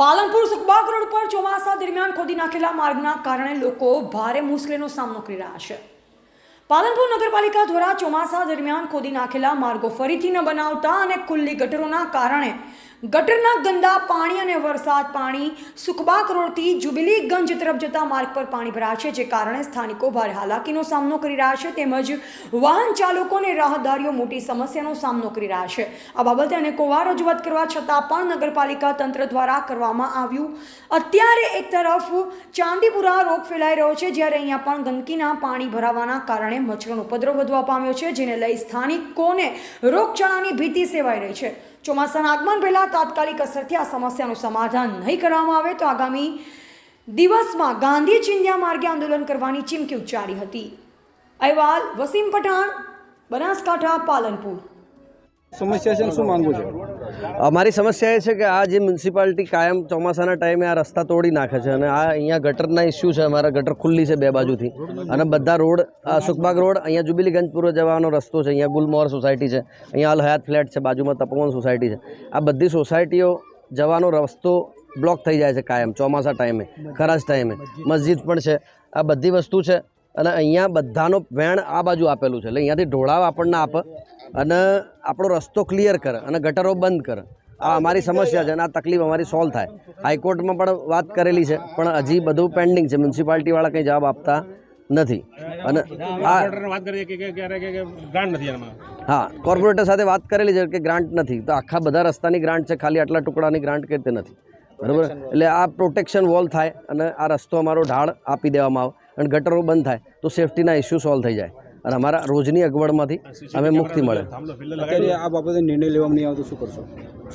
Palanpur Sukhbag road પર ચોમાસા દરમિયાન ખોદી નાખેલા માર્ગના કારણે લોકો ભારે મુશ્કેલીનો સામનો કરી રહ્યા છે. પાલનપુર નગરપાલિકા દ્વારા ચોમાસા દરમિયાન ખોદી નાખેલા માર્ગો ફરીથી ન બનાવતા અને ખુલ્લી ગટરોના કારણે ગટરના ગંદા પાણી અને વરસાદ પાણી સુખબાગ રોડથી જુબિલીગંજ તરફ જતા માર્ગ પર પાણી ભરાય છે, જે કારણે સ્થાનિકો ભારે હાલાકીનો સામનો કરી રહ્યા છે તેમજ વાહન ચાલકો અને રાહદારીઓ મોટી સમસ્યાનો સામનો કરી રહ્યા છે. આ બાબતે અનેકો વાર રજૂઆત કરવા છતાં પણ નગરપાલિકા તંત્ર દ્વારા કરવામાં આવ્યું. અત્યારે એક તરફ ચાંદીપુરા રોગ ફેલાઈ રહ્યો છે, જ્યારે અહીંયા પણ ગંદકીના પાણી ભરાવાના કારણે મચ્છરનો ઉપદ્રવ વધવા પામ્યો છે, જેને લઈ સ્થાનિકોને રોગચાળાની ભીતિ સેવાઈ રહી છે. ચોમાસાના આગમન પહેલા તાત્કાલિક અસરથી આ સમસ્યાનું સમાધાન નહીં કરવામાં આવે તો આગામી દિવસમાં ગાંધી ચિંધ્યા માર્ગે આંદોલન કરવાની ચીમકી ઉચ્ચારી હતી. અહેવાલ, વસીમ પઠાણ, બનાસકાંઠા, પાલનપુર. સમસ્યા છે શું માંગવું છે? અમારી સમસ્યા એ છે કે આ જે મ્યુનિસિપાલિટી કાયમ ચોમાસાના ટાઈમે આ રસ્તા તોડી નાખે છે અને આ અહીંયા ગટરના ઇસ્યુ છે, અમારા ગટર ખુલ્લી છે બે બાજુથી. અને બધા રોડ સુખબાગ રોડ, અહીંયા જુબિલીગંજ પૂર્વ જવાનો રસ્તો છે, અહીંયા ગુલમોહર સોસાયટી છે, અહીંયા અલ હયાત ફ્લેટ છે, બાજુમાં તપોવન સોસાયટી છે. આ બધી સોસાયટીઓ જવાનો રસ્તો બ્લોક થઈ જાય છે કાયમ, ચોમાસા ટાઈમે ખરાશ ટાઈમે. મસ્જિદ પણ છે, આ બધી વસ્તુ છે. અને અહીંયા બધાનો વેણ આ બાજુ આપેલું છે. એટલે અહીંયાથી ઢોળાવ આપણને આપ અને આપણો રસ્તો ક્લિયર કરે અને ગટરો બંધ કરે. આ અમારી સમસ્યા છે અને આ તકલીફ અમારી સોલ્વ થાય. હાઈકોર્ટમાં પણ વાત કરેલી છે પણ હજી બધું પેન્ડિંગ છે. મ્યુનિસિપાલિટીવાળા કંઈ જવાબ આપતા નથી. અને હા કોર્પોરેટર સાથે વાત કરેલી છે કે ગ્રાન્ટ નથી. તો આખા બધા રસ્તાની ગ્રાન્ટ છે ખાલી આટલા ટુકડાની ગ્રાન્ટ કે તે નથી. બરાબર? એટલે આ પ્રોટેક્શન વોલ થાય અને આ રસ્તો અમારો ઢાળ આપી દેવામાં આવે. અને ગટરો બંધ થાય તો સેફટીના ઇસ્યુ સોલ્વ થઈ જાય. અને અમારા રોજની અગવડમાંથી અમે મુક્તિ મળે. આ બાબતે નિર્ણય લેવામાં નહીં આવતો શું કરશો?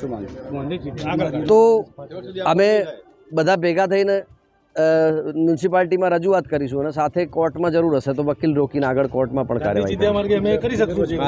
શું તો અમે બધા ભેગા થઈને મ્યુનિસિપાલિટીમાં રજૂઆત કરીશું અને સાથે કોર્ટમાં જરૂર હશે તો વકીલ રોકીને આગળ કોર્ટમાં પણ કાર્યવાહી કરીશું.